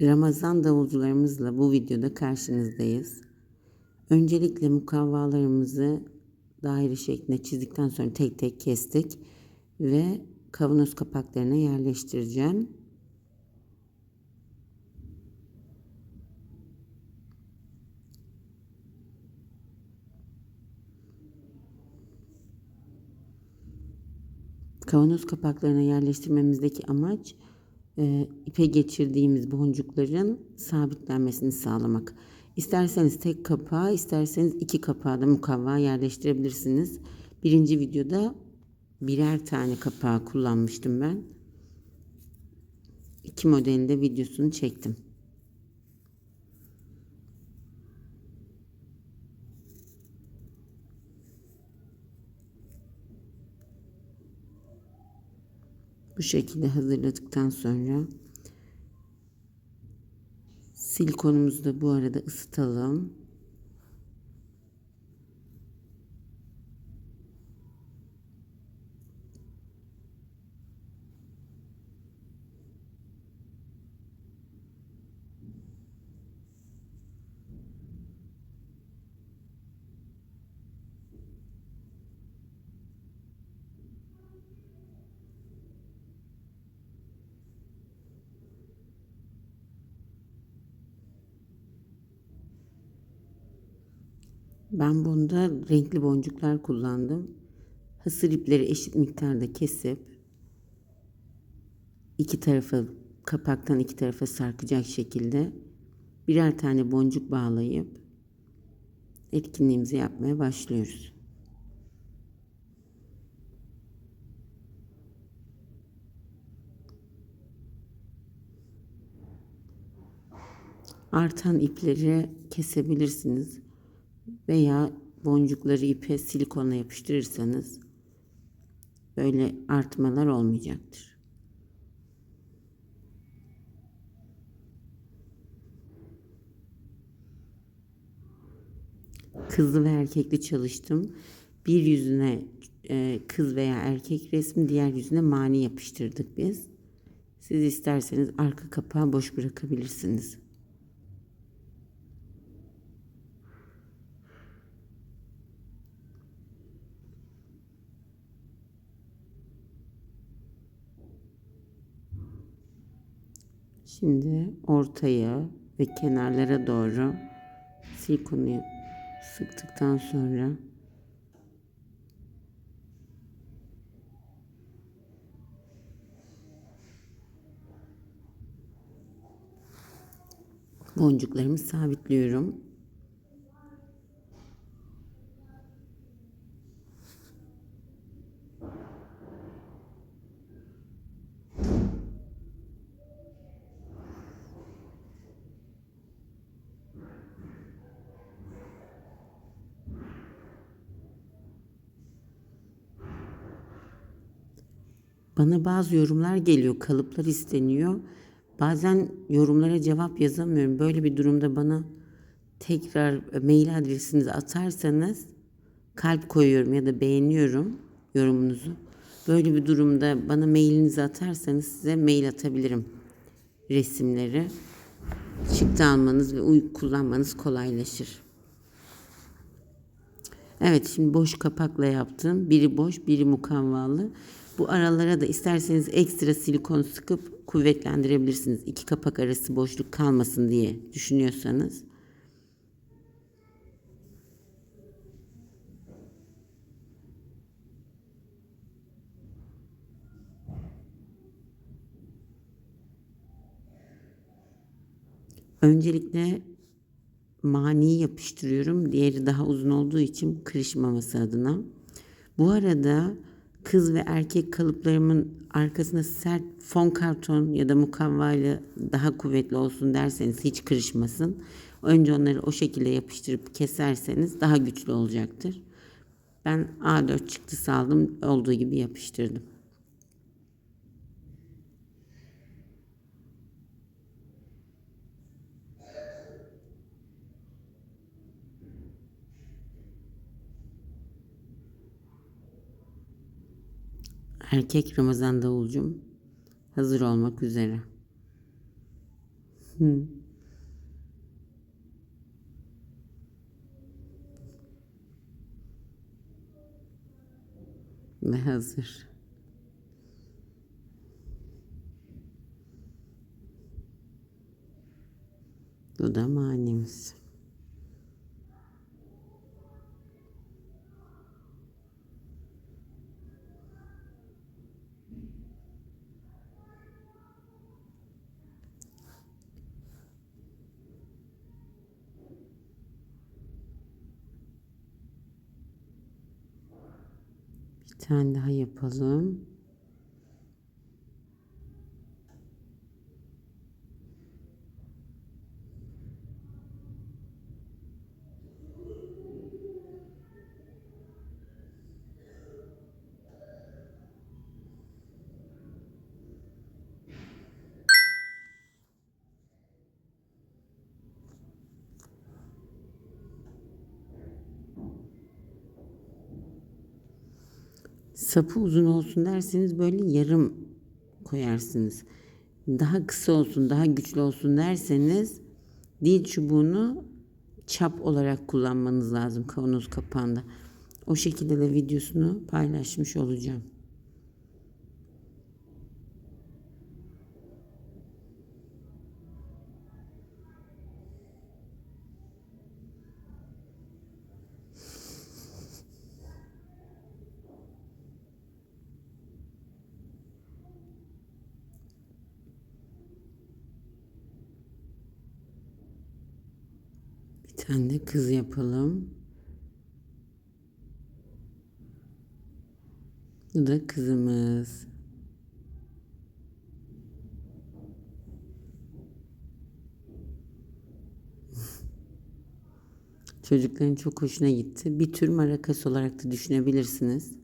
Ramazan davulcularımızla bu videoda karşınızdayız. Öncelikle mukavvalarımızı daire şeklinde çizdikten sonra tek tek kestik ve kavanoz kapaklarına yerleştireceğim. Kavanoz kapaklarına yerleştirmemizdeki amaç e, ipe geçirdiğimiz boncukların sabitlenmesini sağlamak. İsterseniz tek kapağı, isterseniz iki kapağı da mukavva yerleştirebilirsiniz. Birinci videoda birer tane kapağı kullanmıştım ben. İki modelin de videosunu çektim. Bu şekilde hazırladıktan sonra silikonumuzu da bu arada ısıtalım. Ben bunda renkli boncuklar kullandım. Hasır ipleri eşit miktarda kesip iki tarafa kapaktan iki tarafa sarkacak şekilde birer tane boncuk bağlayıp etkinliğimizi yapmaya başlıyoruz. Artan ipleri kesebilirsiniz veya boncukları ipe silikonla yapıştırırsanız böyle artmalar olmayacaktır. Kızlı ve erkekli çalıştım. Bir yüzüne e, kız veya erkek resmi, diğer yüzüne mani yapıştırdık biz. Siz isterseniz arka kapağı boş bırakabilirsiniz. Şimdi ortaya ve kenarlara doğru silikonu sıktıktan sonra boncuklarımı sabitliyorum. Bana bazı yorumlar geliyor, kalıplar isteniyor. Bazen yorumlara cevap yazamıyorum. Böyle bir durumda bana tekrar mail adresinizi atarsanız kalp koyuyorum ya da beğeniyorum yorumunuzu. Böyle bir durumda bana mailinizi atarsanız size mail atabilirim resimleri. Çıktı almanız ve kullanmanız kolaylaşır. Evet şimdi boş kapakla yaptım. Biri boş, biri mukavvalı. Bu aralara da isterseniz ekstra silikon sıkıp kuvvetlendirebilirsiniz. İki kapak arası boşluk kalmasın diye düşünüyorsanız. Öncelikle mani yapıştırıyorum. Diğeri daha uzun olduğu için kırışmaması adına. Bu arada kız ve erkek kalıplarımın arkasına sert fon karton ya da mukavva daha kuvvetli olsun derseniz hiç kırışmasın. Önce onları o şekilde yapıştırıp keserseniz daha güçlü olacaktır. Ben A4 çıktısı aldım olduğu gibi yapıştırdım. Erkek Ramazan davulcum hazır olmak üzere. Ve hazır. Bu da Bir tane daha yapalım. Sapı uzun olsun derseniz böyle yarım koyarsınız. Daha kısa olsun, daha güçlü olsun derseniz dil çubuğunu çap olarak kullanmanız lazım kavanoz kapağında. O şekilde de videosunu paylaşmış olacağım. Bir tane de kız yapalım. Bu da kızımız. Çocukların çok hoşuna gitti. Bir tür marakas olarak da düşünebilirsiniz.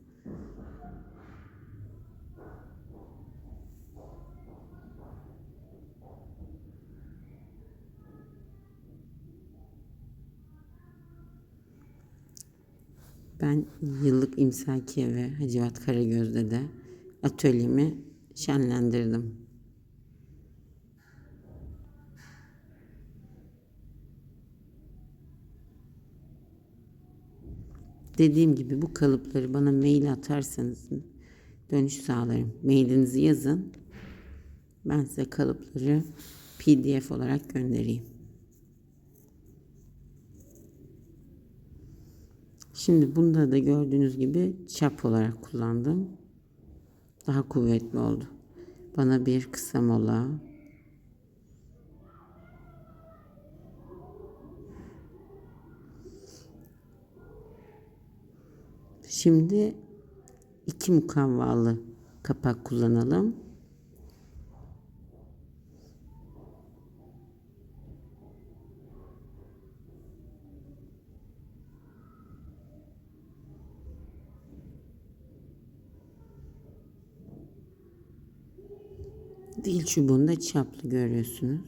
Yıllık İmsakiye ve Hacivat Karagöz'de de atölyemi şenlendirdim. Dediğim gibi bu kalıpları bana mail atarsanız dönüş sağlarım. Mailinizi yazın. Ben size kalıpları PDF olarak göndereyim. Şimdi bunda da gördüğünüz gibi çap olarak kullandım. Daha kuvvetli oldu. Bana bir kısa mola. Şimdi iki mukavvalı kapak kullanalım. Dil çubuğunda çaplı görüyorsunuz.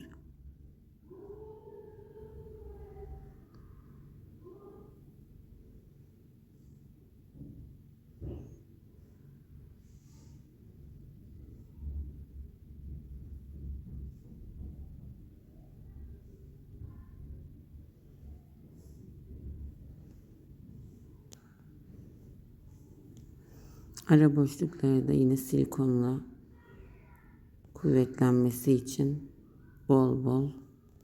Ara boşlukları da yine silikonla kuvvetlenmesi için bol bol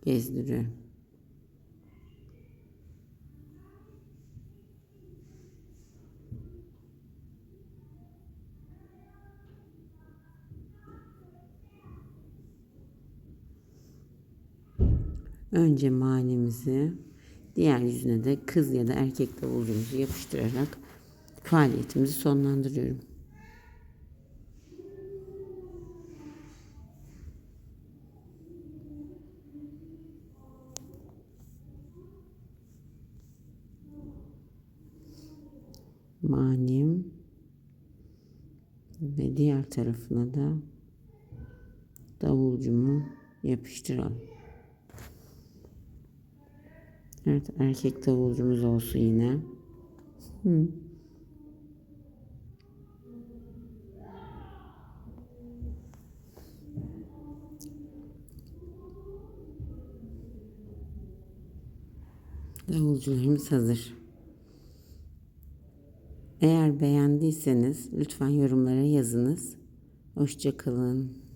gezdiriyorum. Önce manemizi diğer yüzüne de kız ya da erkek davulcumuzu yapıştırarak faaliyetimizi sonlandırıyorum. manim ve diğer tarafına da davulcumu yapıştıralım. Evet erkek davulcumuz olsun yine. Hı. Davulcularımız hazır. Eğer beğendiyseniz lütfen yorumlara yazınız. Hoşça kalın.